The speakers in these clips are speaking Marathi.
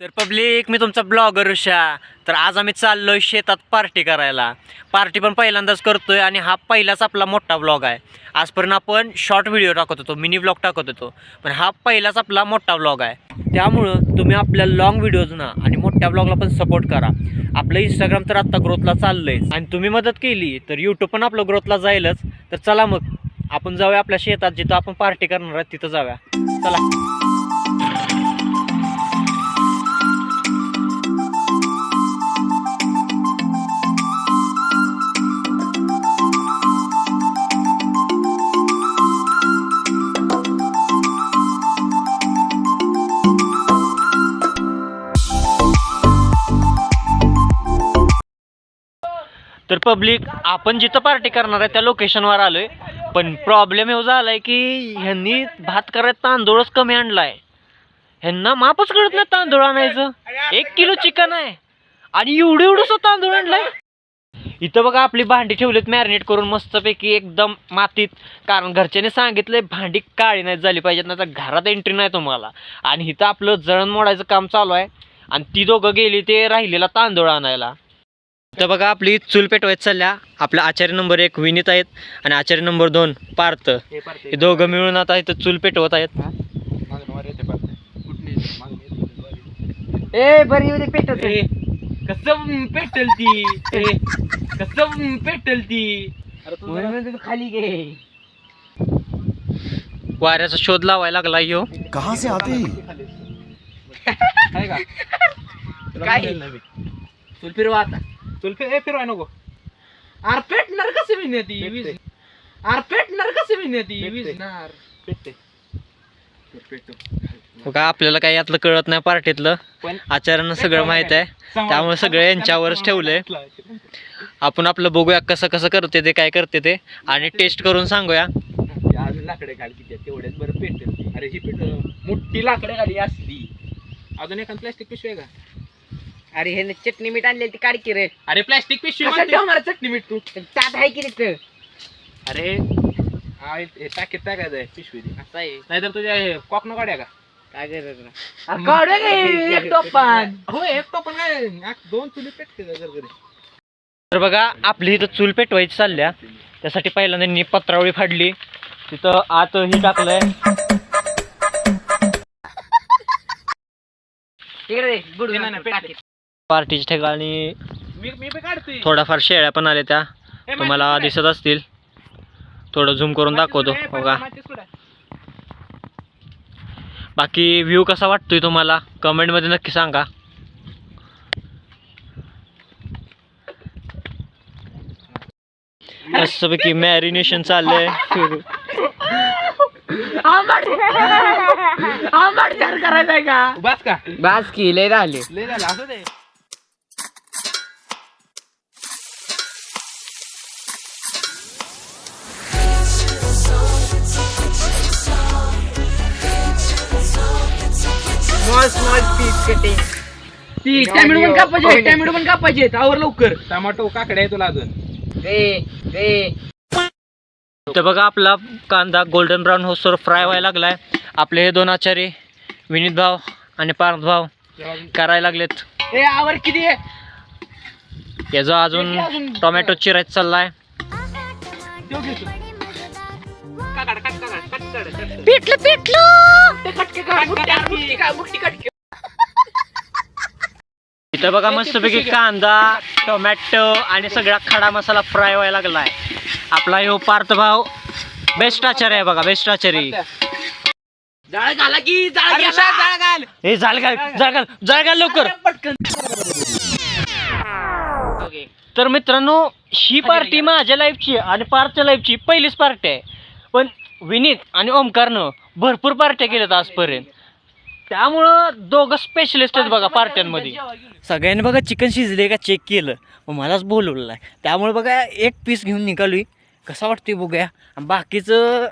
तर पब्लिक मी तुमचा ब्लॉगर ऋषा तर आज आम्ही चाललो आहे शेतात पार्टी करायला. पार्टी पण पहिल्यांदाच करतोय आणि हा पहिलाच आपला मोठा ब्लॉग आहे. आजपर्यंत आपण शॉर्ट व्हिडिओ टाकत होतो मिनी ब्लॉग टाकत होतो. पण हा पहिलाच आपला मोठा ब्लॉग आहे. त्यामुळं तुम्ही आपल्या लॉंग व्हिडिओजना आणि मोठ्या ब्लॉगला पण सपोर्ट करा. आपलं इंस्टाग्राम तर आत्ता ग्रोथला चाललंय. आणि तुम्ही मदत केली तर यूट्यूब पण आपलं ग्रोथला जाईलच. तर चला मग आपण जाऊया आपल्या शेतात जिथं आपण पार्टी करणार आहे तिथं जाऊया. चला. तर पब्लिक आपण जिथं पार्टी करणार आहे त्या लोकेशनवर आलो आहे पण प्रॉब्लेम एवढा झालाय की ह्यांनी भात करायला तांदूळच कमी आणला आहे ह्यांना मापच कळत नाही तांदूळ आणायचं. एक किलो चिकन आहे. आणि एवढं एवढंसं तांदूळ आणलाय. इथं बघा आपली भांडी ठेवलीत मॅरिनेट करून मस्तपैकी एकदम मातीत. कारण घरच्याने सांगितलंय भांडी काळी नाही झाली पाहिजेत नाही तर घरात एंट्री नाही तुम्हाला. आणि इथं आपलं जळण मोडायचं काम चालू आहे. आणि ती दोघं गेली ते राहिलेला तांदूळ आणायला. तर बघा आपली चूल पेटवायची चालल्या. आपला आचार्य नंबर एक विनीत आहेत आणि आचार्य नंबर दोन पार्थ. हे दोघं मिळून आता इथं चूल पेटवत आहेत. ए बरी मध्ये पेटत कसं पेटल ती कसं पेटल ती खाली गे वाऱ्याचा शोध लावायला लागला ह्यो कहाँ से आते हैं? काय? चुल फिरवा आता. चुल फिर ए फिरवाय नको. पेटणार कसे विने ती वीज. आर पेटणार कसे विने ती वीजणार. पेटते. बघा आपल्याला काही यातलं कळत नाही पार्टीतलं. पण आचार्यांना सगळं माहीत आहे. त्यामुळे सगळं यांच्यावरच ठेवलंय आपण आपलं बघूया कसं कसं करते ते काय करते ते. आणि टेस्ट करून सांगूया. अजून लाकडे खाली किती आहेत, तेवढ्याच बरं पेटेल अरे ही पेट मोठी लाकडे खाली असली. अजून एखाद प्लॅस्टिक पिशवी आहे का? अरे हे चटणी मीठ आणले ती काढ की रे. अरे प्लॅस्टिक पिशवी म्हणते. ठेवणार चटणी मीठ तू? त्यात आहे की तिथं अरे हे टाकीत टाकायचं आहे पिशवी ती. असं आहे. नाहीतर तुझ्या हे काढ्या का? काय करत काढू एक टोपान हो एक तो पण काय एक- दोन चुली पेटते का तर बघा आपली इथं चूल पेटवायची चालल्या. त्यासाठी पहिल्यांदा पत्रावळी फाडली. तिथं आत ही टाकलंय. तिकडे दे, बुडवून नाही, नाही, आणतो, पेट टाकीत. पार्टीच्या ठिकाणी मी मी बी काढतोय थोड्याफार शेळ्या पण आल्या त्या. तुम्हाला दिसत असतील. थोडं झूम करून? दाखवतो माचीस कुठं? बाकी व्ह्यू कसा वाटतोय तुम्हाला? कमेंटमध्ये नक्की सांगा. मस्तपैकी मॅरिनेशन चाललंय. करायचंय का? बस का? बास की लय झाले. लय झालं. असं पीस कटिंग ती पण कापायचे टॅमॅटो पण कापायचे आवर लवकर. टमाटो काकडे आहे तुला अजून. रे रे तर बघा आपला कांदा गोल्डन ब्राऊन होसवर फ्राय व्हायला लागलाय. आपले हे दोन आचारी विनीत भाव आणि पार्थ भाव करायला लागलेत. ए आवर किती आहे? याचं अजून टोमॅटो चिरायचं चाललाय. देऊ. काकाड, काकाड, पिटलं. इथं बघा मस्तपैकी कांदा टोमॅटो आणि सगळा खडा मसाला फ्राय व्हायला लागलाय. आपला ह्यो पार्थ भाव बेस्ट आचार्य आहे बघा बेस्ट आचार्य. जाळ घाला की जाळ अरे, घाला. जाळ घाल. हे जाळ घाल जाळ घाल जाळ घाल लवकर. पटकन. तर मित्रांनो ही पार्टी माझ्या लाईफची आणि पार्थच्या लाईफची पहिलीच पार्टी आहे. पण विनीत आणि ओमकारनं भरपूर पार्ट्या केल्यात आजपर्यंत. त्यामुळं दोघं स्पेशलिस्ट आहेत बघा पार्ट्यांमध्ये. सगळ्यांनी बघा चिकन शिजले का चेक केलं. मग मलाच बोलवलं आहे त्यामुळे बघा एक पीस घेऊन निघालोय. कसा वाटतोय बघूया. आणि बाकीचं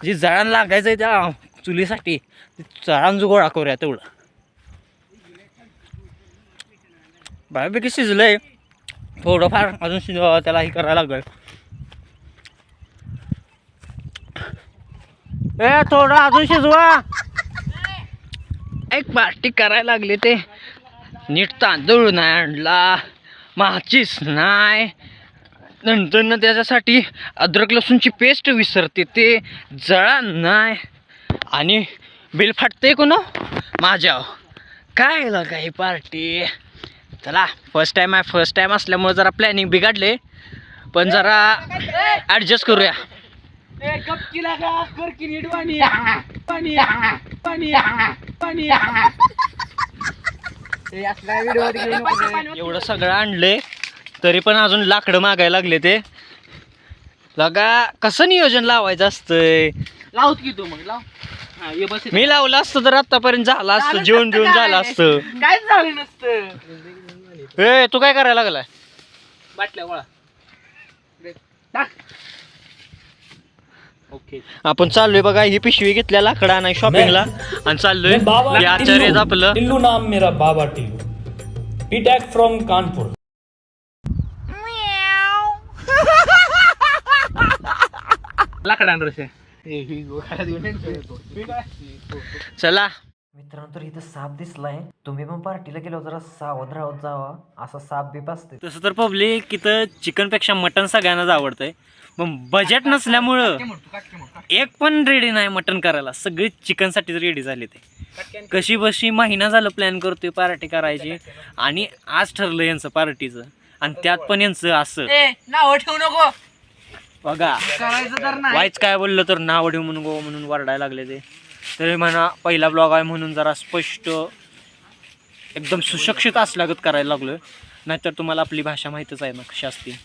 जे जळण लागायचं आहे त्या चुलीसाठी ते जळण गोळा करूया तेवढं. बऱ्यापैकी शिजलंय. थोडंफार अजून त्याला हे करायला लागेल. ए थोडं अजून शिजवा. काय पार्टी करायला लागले ते. नीट तांदूळ नाही आणला माचीस नाही. नंतर ना त्याच्यासाठी अद्रक लसूणची पेस्ट विसरते ते जळा नाही. आणि बिल फाटते कोण? माझ्या काय लागा ही पार्टी? चला फर्स्ट टाइम आहे फर्स्ट टाइम असल्यामुळे जरा प्लॅनिंग बिघडले. पण जरा ॲडजस्ट करूया. ए कर की नीट पाणी पाणी पाणी पाणी. एवढं सगळं आणले तरी पण अजून लाकडं मागायला लागले ते. लगा कसं नियोजन लावायचं असतंय? लावत की तू मग लाव. हा ये बस मी लावलं असतं तर आतापर्यंत झालं असतं जेवण जेवण झालं असतं. काय झालं नसतं. ए तू काय करायला लागलाय? बाटल्या गोळा टाक. आपण चाललोय बघा ही पिशवी घेतल्या लाकडा नाही. शॉपिंगला आणि चाललोय. बाबा आचार्य आपलं. टिल्लू नाम मेरा बाबा टिल्लू. बीटेक फ्रॉम कानपुर लाकडान रसे चला. मित्रांनो तर इथं साप दिसलाय. तुम्ही पण पार्टीला गेलो जरा सावध राहत जावा. असा साप बीप असते तसं तर पब्लिक इथं चिकनपेक्षा मटन सगळ्यांनाच आवडतंय. पण बजेट नसल्यामुळं एक पण रेडी नाही मटन करायला. सगळी चिकनसाठीच रेडी झाले ते. कशी बशी महिना झालं प्लॅन करतोय पार्टी करायची. आणि आज ठरलं यांचं पार्टीचं आणि त्यात पण यांचं असं. ए नाव ठेवू नको. बघा. करायचं तर नाही. वाईच काय बोललं तर नाव ठेव म्हणून गो म्हणून वरडायला लागले ते. तरी म्हणा पहिला ब्लॉग आहे म्हणून जरा स्पष्ट एकदम सुशिक्षित असल्यागत करायला लागलो नाहीतर तुम्हाला आपली भाषा माहीतच आहे ना कशी असते.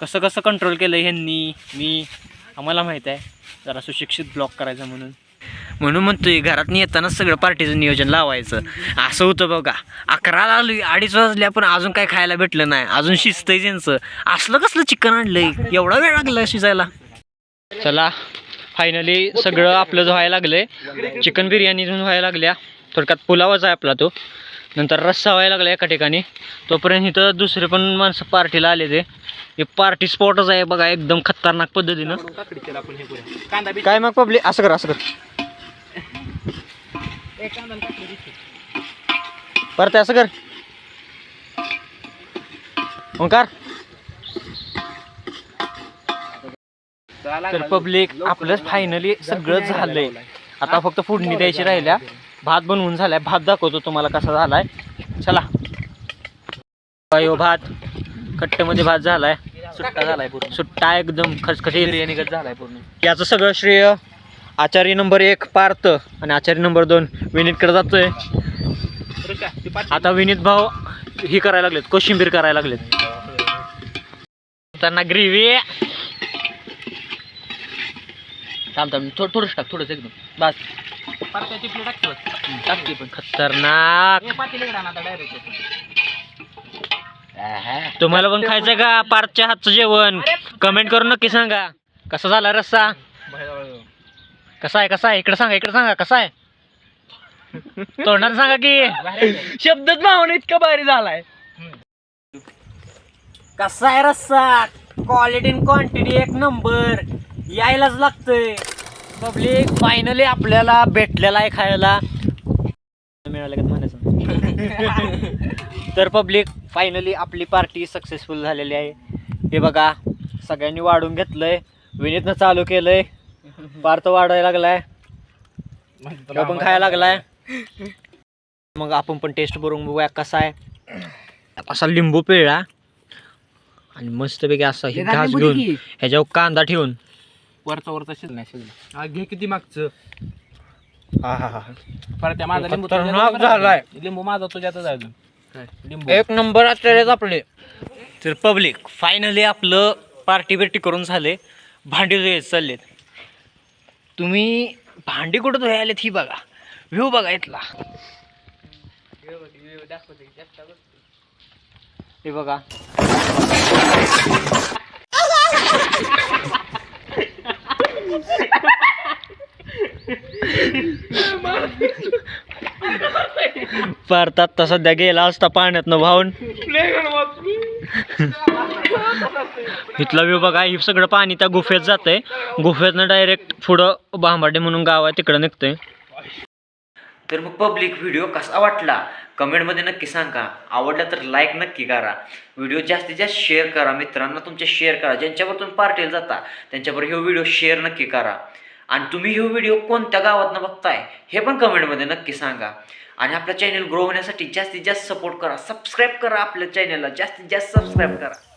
कसं कसं कंट्रोल केलं ह्यांनी मी आम्हाला माहीत आहे. जरा सुशिक्षित ब्लॉग करायचा म्हणून. म्हणून म्हणतोय घरात येताना सगळं पार्टीचं नियोजन लावायचं. असं होतं बघा. अकराला आलो अडीच वाजल्या पण अजून काय खायला भेटलं नाही. अजून शिजतंय त्यांचं. असलं कसलं चिकन आणलंय? एवढा वेळ लागला शिजायला. चला. फायनली सगळं आपलं व्हायला लागलंय चिकन बिर्याणी व्हायला लागल्या. थोडक्यात पुलावच आहे आपला तो. नंतर रस्सा व्हायला लागला एका ठिकाणी. तोपर्यंत इथं दुसरे पण माणसं पार्टीला आले ते. हे पार्टी स्पॉटच आहे बघा एकदम खतरनाक पद्धतीनं. काय मग पब्लिक असं कर असं कर. परत असं कर. ओंकार. तर पब्लिक आपलं फायनली सगळं झालंय. आता फक्त फोडणी द्यायची राहिल्या. भात बनवून झालाय. भात दाखवतो तुम्हाला कसा झालाय. चला. अयो भात. कट्ट्यामध्ये भात झालाय. सुट्टा झालाय पूर्ण. सुट्टा एकदम गत झालाय पूर्ण. याचं सगळं श्रेय आचार्य नंबर एक पार्थ आणि आचार्य नंबर दोन विनीतकडे जातोय. आता विनीत भाऊ ही करायला लागलेत. कोशिंबीर करायला लागलेत. त्यांना ग्रेव्ही थांब थांब थोडं थोडंच टाक थोडंच एकदम. बस. पार्ट्याची प्लेट टाकतो टाकते पण खतरनाक. हे पातेले इकडं आण आता डायरेक्ट तुम्हाला पण खायचं का पार्थच्या हातचं जेवण? कमेंट करून नक्की सांगा. कसा झाला रस्सा? कसा आहे कसा आहे? इकडे सांगा इकडे सांगा कसा आहे? तोंडात सांगा की. शब्दच मावून इतका भारी झालाय. कसा आहे रस्सा? क्वालिटी क्वांटिटी एक नंबर यायलाच लागतंय. पब्लिक फायनली आपल्याला भेटलेला आहे खायला. मिळालं का म्हणायचं. तर पब्लिक फायनली आपली पार्टी सक्सेसफुल झालेली आहे. हे बघा सगळ्यांनी वाढून घेतलंय. विनीतनं चालू केलंय. पार्थ वाढायला लागलाय. तो पण खायला लागलाय. मग आपण पण टेस्ट करून बघूया कसा आहे. असा लिंबू पिळला आणि मस्तपैकी असा ही घास घेऊन ह्याच्यावर कांदा ठेवून. वरचा वरचा शिजला. शिजला. हा, घे किती मागचं. हा हा हा. परत त्या माझा लिंबू खतरनाक झालाय. का? लिंबू माझा तुझ्यातच आहे अजून. काय? लिंबू. एक नंबर आचार्यच आपले. तर पब्लिक फायनली आपलं पार्टी बिर्टी करून झाले. भांडी धुये चाललेत. तुम्ही भांडी कुठं धुयालेत ही बघा. व्ह्यू बघा इथला. हे बघा. भारतात तर सध्या गेला असता पाण्यातनं वाहून इथला विभाग बघा सगळं पाणी त्या गुफेत जातंय. गुफेतनं डायरेक्ट पुढं बांबाडे म्हणून गाव आहे तिकडं निघतंय. तर मग पब्लिक व्हिडिओ कसा वाटला? कमेंटमध्ये नक्की सांगा. आवडला तर लाईक नक्की करा. व्हिडिओ जास्तीत जास्त शेअर करा मित्रांना. तुमच्या शेअर करा. ज्यांच्यावर तुम्ही पार्टीला जाता त्यांच्यावर हे व्हिडिओ शेअर नक्की करा. आणि तुम्ही हे व्हिडिओ कोणत्या गावातनं बघताय हे पण कमेंटमध्ये नक्की सांगा. आणि आपल्या चॅनल ग्रो होण्यासाठी जास्तीत जास्त सपोर्ट करा. सबस्क्राईब करा आपल्या चॅनलला जास्तीत जास्त सबस्क्राईब करा.